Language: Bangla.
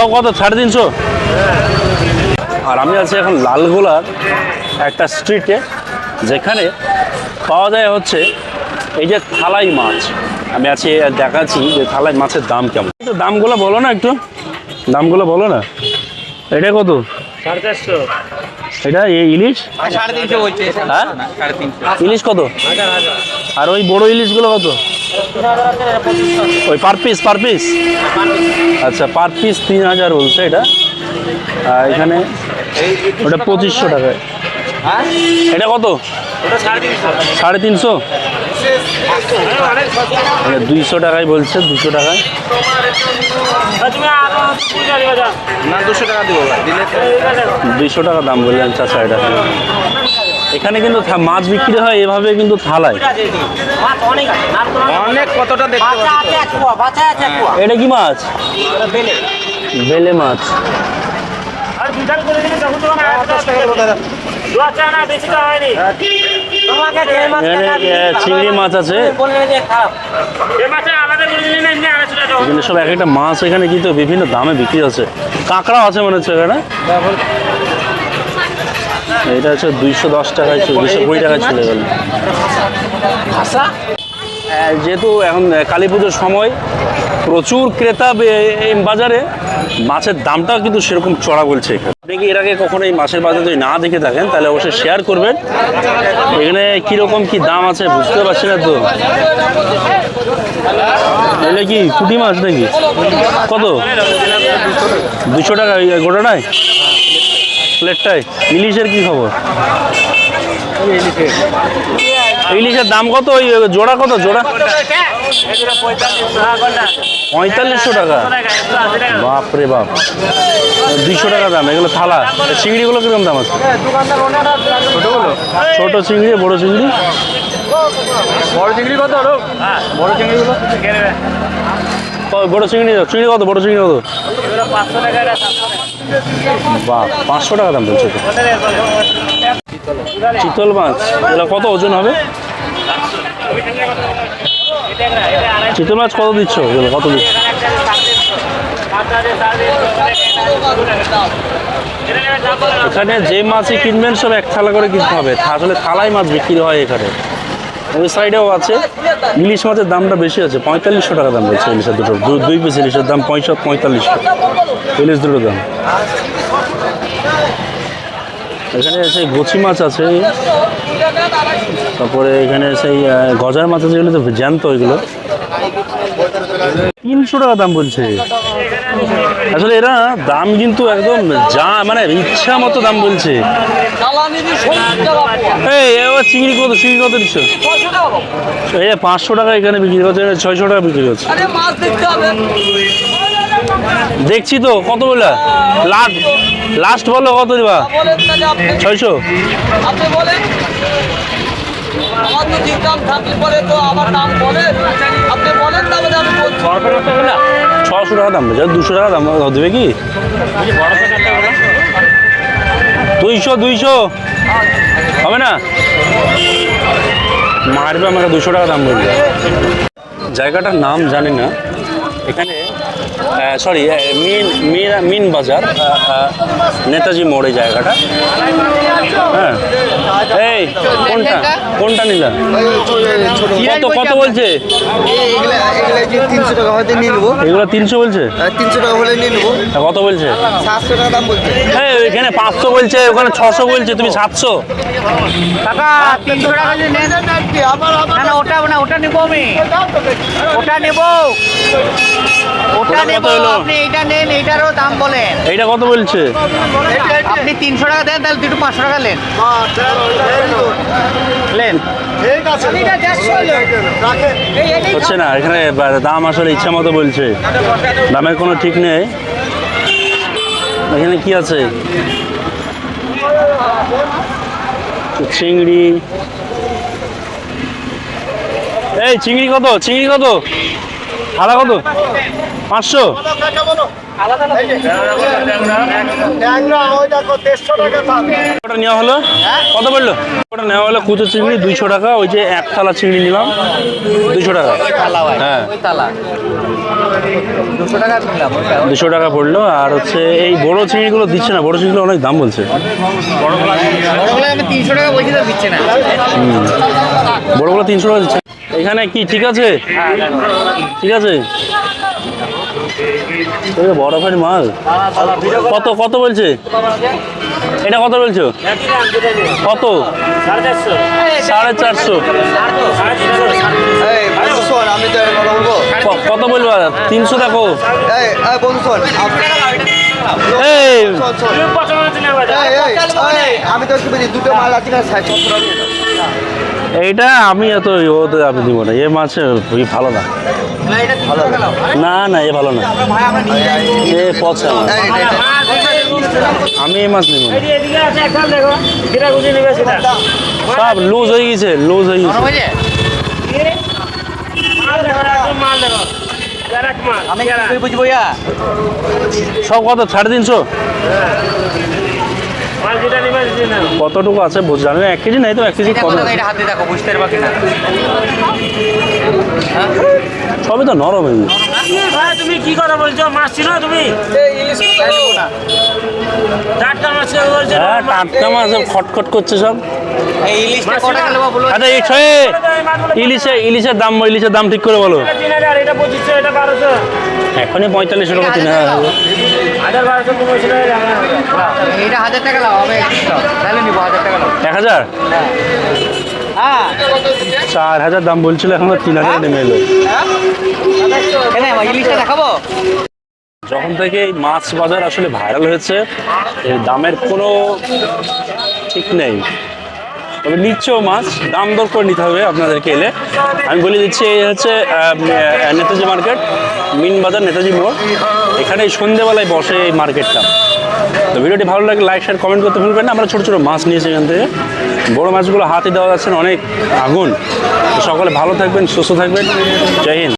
সব কত সাড়ে তিনশো আর আমি আছি এখন লালগোলার একটা স্ট্রিটে যেখানে পাওয়া যায় হচ্ছে এই যে থালাই মাছ। আমি আছি দেখাচ্ছি যে থালাই মাছের দাম কেমন। একটু দামগুলো বলো না একটু। দামগুলো বলো না। এটা কত? সাড়ে চারশো। এটা এই ইলিশ? হ্যাঁ? ইলিশ কত? আর ওই বড় ইলিশগুলো কত? ওই পার পিস পার পিস আচ্ছা পার পিস তিন হাজার বলছে এটা। আর এখানে ওটা পঁচিশশো টাকায়। এটা কত? সাড়ে তিনশো? সাড়ে দুইশো টাকায় বলছে দুশো টাকায়। দুশো টাকা দাম বললেন চাচা এটা। এখানে কিন্তু থা- মাছ বিক্রি হয় এভাবে কিন্তু থালায়। অনেক কতটা দেখতে এটা কি মাছ? বেলে। মাছ। এখানে চিংড়ি মাছ আছে। এখানে সব এক একটা মাছ এখানে কিন্তু বিভিন্ন দামে বিক্রি হচ্ছে। কাঁকড়াও আছে মনে হচ্ছে এখানে? এটা হচ্ছে দুইশো দশ টাকায় ছিল দুইশো কুড়ি টাকায় চলে গেল যেহেতু এখন কালী পুজোর সময় প্রচুর ক্রেতা এই বাজারে মাছের দামটাও কিন্তু সেরকম চড়া বলছে এখানে। আপনি কি এর আগে কখনো এই মাছের বাজার যদি না দেখে থাকেন তাহলে অবশ্যই শেয়ার করবেন। এখানে কীরকম কি দাম আছে বুঝতে পারছি না তো। এটা কি পুঁটি মাছ নাকি? কত? দুশো টাকা গোটাটায় প্লেটটায় ইলিশের কি খবর? ইলিশের দাম কত? ওই জোড়া কত? জোড়া? পঁয়তাল্লিশশো টাকা। বাপ রে বাপ। দুইশো টাকা দাম। এগুলো থালা। চিংড়িগুলো কীরকম দাম আছে? ছোট চিংড়ি বড় চিংড়ি? বড় চিংড়ি কত বড় চিংড়িগুলো? বড় চিংড়ি চিংড়ি কত? বড় চিংড়ি কত? বাহ, পাঁচশো টাকা দাম বলছে। চিতল মাছ, এগুলো কত ওজন হবে? চিতল মাছ কত দিচ্ছ? কত দিচ্ছ? এখানে যে মাছই কিনবেন, সব এক থালা করে কিনতে হবে। আসলে থালায় মাছ বিক্রি হয় এখানে। ওই সাইডেও আছে। ইলিশ মাছের দামটা বেশি আছে, পঁয়তাল্লিশশো টাকা দাম রয়েছে ইলিশের দুটো। দুই পিস ইলিশের দাম পঁয়ষট পঁয়তাল্লিশশো। ইলিশ দুটোর দাম। এখানে সেই গচি মাছ আছে। তারপরে এখানে সেই গজার মাছ আছে এগুলো তো জ্যান্ত ওইগুলো। তিনশো টাকা দাম বলছে। আসলে এরা দাম কিন্তু একদম যা মানে ইচ্ছা মতো দাম বলছে। এই চিংড়ি কত চিংড়ি কত দিচ্ছ? এই পাঁচশো টাকা এখানে বিক্রি করছে ছয়শো টাকা বিক্রি করছে দেখছি তো, কত বললা? লাস্ট লাস্ট বলো কত দিবা? ছয়শো। আমার তো দাম থাকলে পরে তো আমার দাম বলেন ছশো টাকা দাম বলছে দুশো টাকা দাম দেবে কি? দুইশো দুইশো। হবে না? মারবে আমাকে দুশো টাকা দাম বলবে। জায়গাটার নাম জানি না। এখানে সরি মিন মিন বাজার নেতাজি মোড় জায়গাটা। হ্যাঁ। এই কোনটা? কোনটা নিলাম কত কত বলছে? তিনশো টাকা হয়তো নিয়ে নেব এগুলো তিনশো বলছে? তিনশো টাকা হলে নিয়ে নেব কত বলছে? সাতশো টাকা দাম বলছে এই এখানে পাঁচশো বলছে ওখানে ছশো বলছে তুমি সাতশো। টাকা তিনশো টাকা না। না ওটা না ওটা নেব আমি। ওটা নেব। ওটা নেব? আপনি এইটা নেন এইটারও দাম বলেন। এইটা কত বলছে? আপনি তিনশো টাকা দেন তাহলে দুটো পাঁচশো টাকা নেন। হচ্ছে না এখানে দাম আসলে ইচ্ছা মতো বলছে। দামের কোনো ঠিক নেই। এখানে কি আছে? চিংড়ি। এই চিংড়ি কত? চিংড়ি কত? থালা কত? পাঁচশো? ওটা নেওয়া হলো? কত বলল? ওটা নেওয়া হলো কুচো চিংড়ি দুইশো টাকা ওই যে এক থালা চিংড়ি নিলাম দুইশো টাকা। হ্যাঁ। দুশো টাকা পড়ল আর হচ্ছে এই বড় চিংড়িগুলো দিচ্ছে না বড় চিংড়িগুলো অনেক দাম বলছে। বড়গুলো তিনশো টাকা দিচ্ছে না। বড়গুলো তিনশো টাকা দিচ্ছে। এখানে কি ঠিক আছে? ঠিক আছে? ভাই মাল। কত কত বলছে? এটা কত বলছো? কত? সাড়ে চারশো। কত বলব তিনশো দেখো। আমি তো দুটো মাল আছে না ষাট সত্তর টাকা এইটা আমি এত ওতে আমি দিব না এ মাছ ভালো না। না না এ ভালো না। এ পচা আমি এই মাছ নিব সব লুজ হয়ে গেছে লুজ হয়ে গেছে। সব কত সাড়ে তিনশো কতটুকু আছে বুঝ জানি না এক কেজি নাই তো এক কেজি এটা কত কত হাতে দেখো বুঝতে পারবা কিনা? সবই তো নরম ভাই, তুমি কি কথা বলছো? মাছ ছিল তুমি? টাটকা মাছ হ্যাঁ টাটকা মাছ খটখট করছে সব। আচ্ছা ইলিশে ইলিশের দাম ইলিশের দাম ঠিক করে বলো। এটা পঁচিশশো এটা বারোশো। এখনই পঁয়তাল্লিশশো টাকা তিন হাজার টাকা এক হাজার? হ্যাঁ। চার হাজার দাম বলছিল এখন তিন হাজার নেমে এলো। দেখাবো? যখন থেকে এই মাছ বাজার আসলে ভাইরাল হয়েছে দামের কোনো ঠিক নেই। তবে নিচ্ছেও মাছ, দাম দর করে নিতে হবে আপনাদেরকে এলে। আমি বলে দিচ্ছি, এই হচ্ছে নেতাজি মার্কেট, মিন বাজার, নেতাজি মোড়। এখানে সন্ধেবেলায় বসে এই মার্কেটটা। তো ভিডিওটি ভালো লাগে লাইক শেয়ার কমেন্ট করতে ভুলবেন না। আমরা ছোটো ছোটো মাছ নিয়েছি এখান থেকে। বড়ো মাছগুলো হাতে দেওয়া যাচ্ছে অনেক আগুন। সকলে ভালো থাকবেন, সুস্থ থাকবেন। জয় হিন্দ।